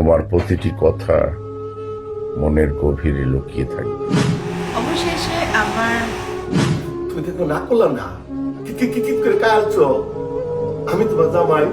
তোমার প্রতিটি কথা মনের গভীরে লুকিয়ে থাকবে। অবশেষে আমার তুমি দেখো না। করলাম না করে কালছো আমি তোমার জামাই।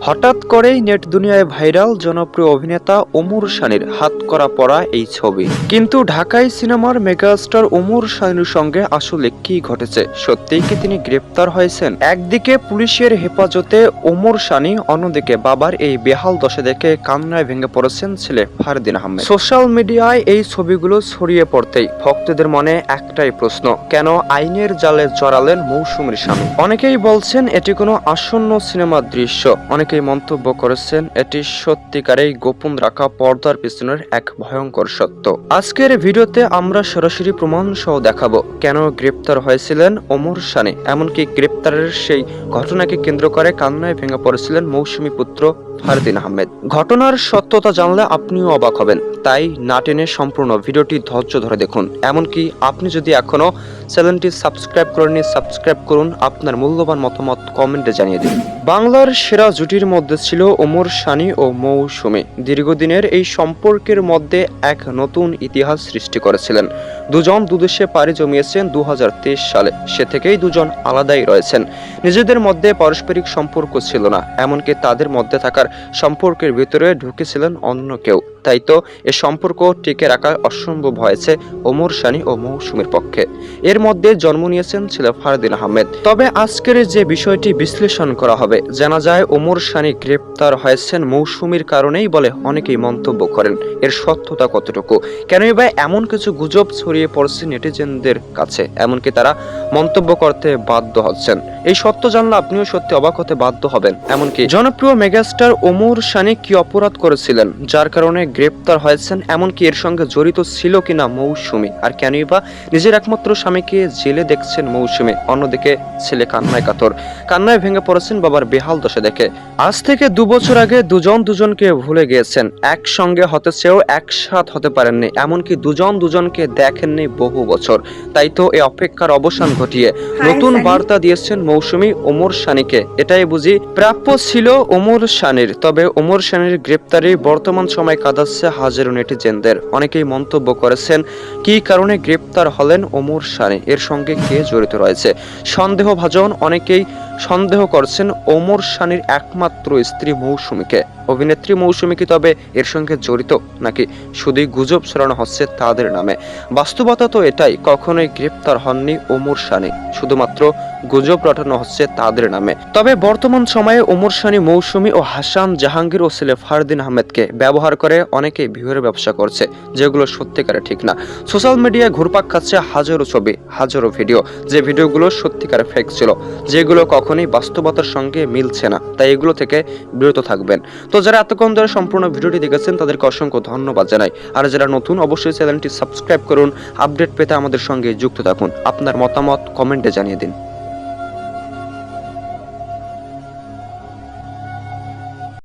হঠাৎ করেই নেট দুনিয়ায় ভাইরাল জনপ্রিয় অভিনেতা ওমর শানির হাত করা পড়া এই ছবি। কিন্তু ঢাকাই সিনেমার মেগাস্টার ওমর শানির সঙ্গে আসলে কি ঘটেছে? সত্যিই কি তিনি গ্রেপ্তার হয়েছেন? একদিকে পুলিশের হেফাজতে ওমর শানি অন্যদিকে বাবার এই বেহাল দশা দেখে কান্নায় ভেঙে পড়েছেন ছেলে ফারদিন আহমেদ। সোশ্যাল মিডিয়ায় এই ছবিগুলো ছড়িয়ে পড়তেই ভক্তদের মনে একটাই প্রশ্ন, কেন আইনের জালে জড়ালেন মৌসুমীর স্বামী? অনেকেই বলছেন এটি কোনো আসন্ন সিনেমার দৃশ্য। অনেকেই মন্তব্য করেছেন এটি সত্যিকারেই গোপন রাখা পর্দার পিছনের এক ভয়ঙ্কর সত্য। আজকের ভিডিওতে আমরা সরাসরি প্রমাণ সহ দেখাবো কেন গ্রেপ্তার হয়েছিলেন ওমর সানে এমনকি গ্রেপ্তারের সেই ঘটনাকে কেন্দ্র করে কান্নায় ভেঙে পড়েছিলেন মৌসুমী পুত্র ফারদিন আহমেদ। ঘটনার সত্যতা জানলে আপনিও অবাক হবেন। তাই না টেনে সম্পূর্ণ ভিডিওটি ধৈর্য ধরে দেখুন। এমনকি আপনি যদি এখনও চ্যানেলটি সাবস্ক্রাইব করেননি, সাবস্ক্রাইব করুন, আপনার মূল্যবান মতামত কমেন্টে জানিয়ে দিন। বাংলার সেরা জুটির মধ্যে ছিল ওমর শানি ও মৌসুমী। দীর্ঘদিনের এই সম্পর্কের মধ্যে এক নতুন ইতিহাস সৃষ্টি করেছিলেন। দুজন দুদেশে পাড়ি জমিয়েছেন দু হাজার তেইশ সালে। সে থেকেই দুজন আলাদাই রয়েছেন। নিজেদের মধ্যে পারস্পরিক সম্পর্ক ছিল না, এমনকি তাদের মধ্যে থাকার সম্পর্কের ভিতরে ঢুকেছিলেন অন্য কেউ। তাই তো এ সম্পর্ক টিকে রাখা অসম্ভব হয়েছে ওমর শানি ও মৌসুমীর পক্ষে। এর মধ্যে জন্ম নিয়েছেন ছিল ফারদিন আহমেদ। তবে আজকের যে বিষয়টি বিশ্লেষণ করা হবে, জানা যায় ওমর শানি গ্রেপ্তার হয়েছেন মৌসুমীর কারণেই বলে অনেকেই মন্তব্য করেন। এর সত্যতা কতটুকু? কেনই বা এমন কিছু গুজব ছড়িয়ে পড়ছে নেটিজেনদের কাছে, এমনকি তারা মন্তব্য করতে বাধ্য হচ্ছেন। এই সত্য জানলে আপনিও সত্যি অবাক হতে বাধ্য হবেন, এমনকি জনপ্রিয় মেগাস্টার ওমর শানি কি অপরাধ করেছিলেন, যার কারণে গ্রেপ্তার হয়েছেন এমনকি এর সঙ্গে জড়িত ছিল কিনা মৌসুমী। আর কেনই বা নিজের একমাত্র স্বামীকে জেলে দেখছেন মৌসুমী অন্যদিকে ছেলে কান্নায় কাতর। কান্নায় ভেঙে পড়েছেন বাবার বেহাল দশা দেখে। আজ থেকে দু বছর আগে দুজন দুজনকে ভুলে গিয়েছেন। একসঙ্গে হতে চেয়েও একসাথ হতে পারেননি এমনকি দুজন দুজনকে দেখেননি বহু বছর। তাই তো এই অপেক্ষার অবসান ঘটিয়ে নতুন বার্তা দিয়েছেন মৌসুমী ওমর শানিকে। এটাই বুঝি প্রাপ্য ছিল ওমর শানির তবে ওমর শানির গ্রেপ্তারে বর্তমান সময় কাঁদাচ্ছে এটি নেটিজেনদের। অনেকেই মন্তব্য করেছেন, কি কারণে গ্রেপ্তার হলেন ওমর শানি? এর সঙ্গে কে জড়িত রয়েছে? সন্দেহভাজন অনেকেই সন্দেহ করছেন ওমর শানির একমাত্র স্ত্রী মৌসুমীকে। অভিনেত্রী মৌসুমী কি তবে এর সঙ্গে জড়িত নাকি শুধুই গুজব ছড়ানো হচ্ছে তাদের নামে। বাস্তবতা তো এটাই, কখনোই গ্রেপ্তার হননি ওমর শানি, শুধুমাত্র গুজব রটানো হচ্ছে তাদের নামে। তবে বর্তমান সময়ে ওমর শানি, মৌসুমী ও হাসান জাহাঙ্গীর ও ছেলে ফারদিন আহমেদকে ব্যবহার করে অনেকেই ভিউয়ের ব্যবসা করছে, যেগুলো সত্যিকারে ঠিক না। সোশ্যাল মিডিয়ায় ঘুরপাক খাচ্ছে হাজারো ছবি, হাজারো ভিডিও, যে ভিডিওগুলো সত্যিকারে ফেক ছিল, যেগুলো কখনোই বাস্তবতার সঙ্গে মিলছে না। তাই এগুলো থেকে বিরত থাকবেন। তো যারা এতক্ষণ ধরে সম্পূর্ণ ভিডিওটি দেখেছেন, তাদেরকে অসংখ্য ধন্যবাদ জানাই। আর যারা নতুন, অবশ্যই চ্যানেলটি সাবস্ক্রাইব করুন। আপডেট পেতে আমাদের সঙ্গে যুক্ত থাকুন। আপনার মতামত কমেন্টে জানিয়ে দিন।